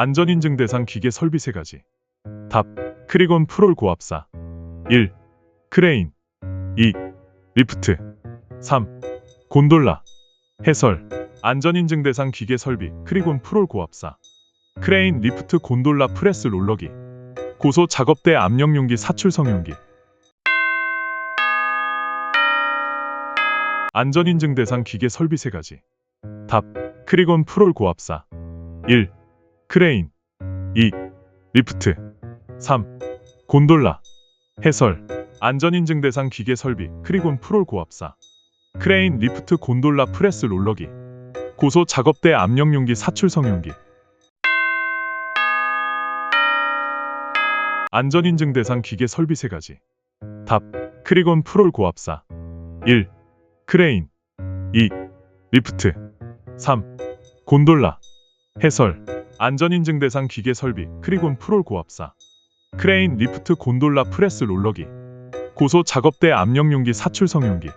안전인증 대상 기계 설비 세 가지. 답. 크리곤 프롤 고압사. 1. 크레인. 2. 리프트. 3. 곤돌라. 해설. 안전인증 대상 기계 설비 크리곤 프롤 고압사. 크레인, 리프트, 곤돌라, 프레스 롤러기. 고소 작업대 압력 용기 사출 성용기. 안전인증 대상 기계 설비 세 가지. 답. 크리곤 프롤 고압사. 1. 크레인. 2. 리프트. 3. 곤돌라. 해설. 안전인증 대상 기계 설비 크리곤 프롤 고압사. 크레인, 리프트, 곤돌라, 프레스 롤러기. 고소 작업대 압력 용기 사출 성용기. 안전인증 대상 기계 설비 세 가지. 답. 크리곤 프롤 고압사. 1. 크레인. 2. 리프트. 3. 곤돌라. 해설. 안전인증 대상 기계 설비 크리곤 프롤 고압사. 크레인, 리프트, 곤돌라, 프레스 롤러기. 고소 작업대 압력 용기 사출 성용기.